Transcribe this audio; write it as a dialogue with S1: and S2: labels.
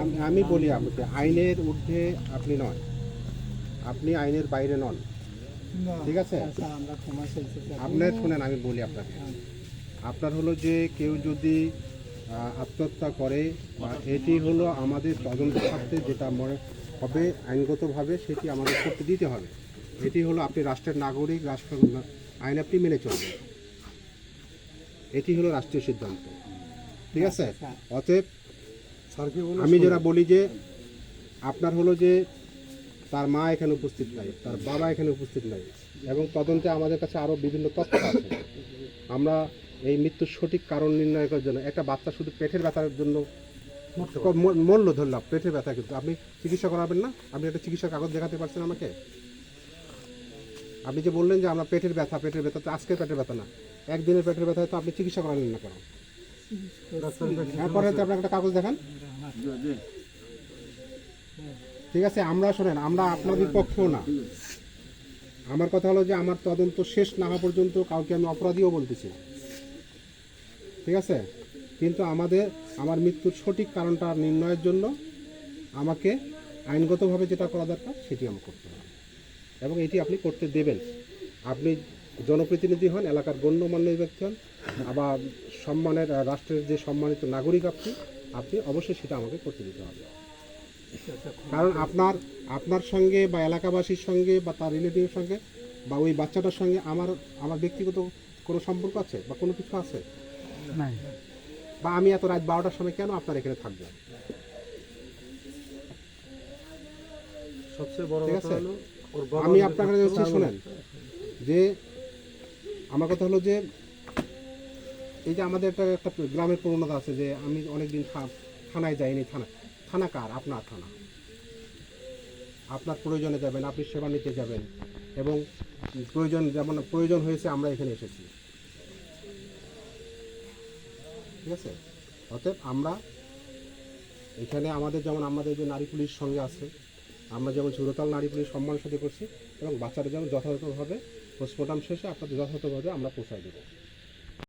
S1: আমি- আমি বলি আপনাকে আইনের ঊর্ধ্বে আপনি নন। আপনি আইনের বাইরে নন। ঠিক আছে?
S2: আচ্ছা,
S1: আপনার শুনেন আমি বলি আপনাকে। আপনার হলো যে কেউ যদি আত্মহত্যা করে এটি হলো আমাদের তদন্ত স্বার্থে যেটা মনে হবে আইনগতভাবে সেটি আমাদের করতে দিতে হবে। এটি হলো আপনি রাষ্ট্রের নাগরিক রাষ্ট্র আইন আপনি মেনে চলবেন। এটি হলো রাষ্ট্রীয় সিদ্ধান্ত। ঠিক আছে? অতএব আমি যেটা বলি যে আপনার হলো যে তার মা এখানে উপস্থিত নাই তার বাবা এখানে উপস্থিত নাই এবং তদন্তে আমাদের কাছে আরও বিভিন্ন তথ্য আছে। আমরা এই মৃত্যুর সঠিক কারণ নির্ণয় করার জন্য একটা বাচ্চা শুধু পেটের ব্যথার জন্য ম- মরলো ধরলাম পেটের ব্যথা কিন্তু। আপনি চিকিৎসা করাবেন না? আপনি একটা চিকিৎসা কাগজ দেখাতে পারছেন আমাকে? আপনি যে বললেন যে আমরা পেটের ব্যথা পেটের ব্যথা তো আজকের পেটের ব্যথা না একদিনের পেটের ব্যথা তো আপনি চিকিৎসা করালেন না কেন? পরে হয়তো আপনার একটা কাগজ দেখান। ঠিক আছে, আমরা শোনেন, আমরা আপনার বিপক্ষেও না। আমার কথা হলো যে আমার তদন্ত শেষ না হওয়া পর্যন্ত কাউকে আমি অপরাধীও বলতেছি। ঠিক আছে? কিন্তু আমাদের, আমার মৃত্যুর সঠিক কারণটা নির্ণয়ের জন্য আমাকে আইনগতভাবে যেটা করা দরকার, সেটি আমি করতে হবে। এবং এটি আপনি করতে দেবেন। আপনি জনপ্রতিনিধি হন এলাকার গণ্যমান্য ব্যক্তি হন আবার সম্মানের রাষ্ট্রের যে সম্মানিত নাগরিক আপনি আপনি অবশ্যই সেটা আমাকে করতে দিতে হবে। কারণ আপনার আপনার সঙ্গে বা এলাকাবাসীর সঙ্গে বা তার রিলেটিভের সঙ্গে বা ওই বাচ্চাটার সঙ্গে আমার আমার ব্যক্তিগত কোনো সম্পর্ক আছে বা কোনো কিছু আছে? বা আমি এত রাত বারোটার সময় কেন আপনার এখানে থাকব
S3: সবচেয়ে বড়
S1: আমি আপনার কাছে শুনেন যে আমার কথা হলো যে, এই যে আমাদের একটা একটা গ্রামের প্রবণতা আছে যে, আমি অনেকদিন থানায় যাইনি। থানা থানা কার? আপনার থানা। আপনার প্রয়োজনে যাবেন, আপনি সেবা নিতে যাবেন এবং প্রয়োজন যেমন প্রয়োজন হয়েছে আমরা এখানে এসেছি। ঠিক আছে? অতএব আমরা এখানে আমাদের যেমন আমাদের যে নারী পুলিশ সঙ্গে আছে আমরা যেমন সুরতাল নারী পুলিশ সম্মানের সাথে করছি, এবং বাচ্চারা যেমন যথাযথভাবে পোস্টমর্টম শেষে আপনাদের যথাযথভাবে আমরা পৌঁছায় দেবো।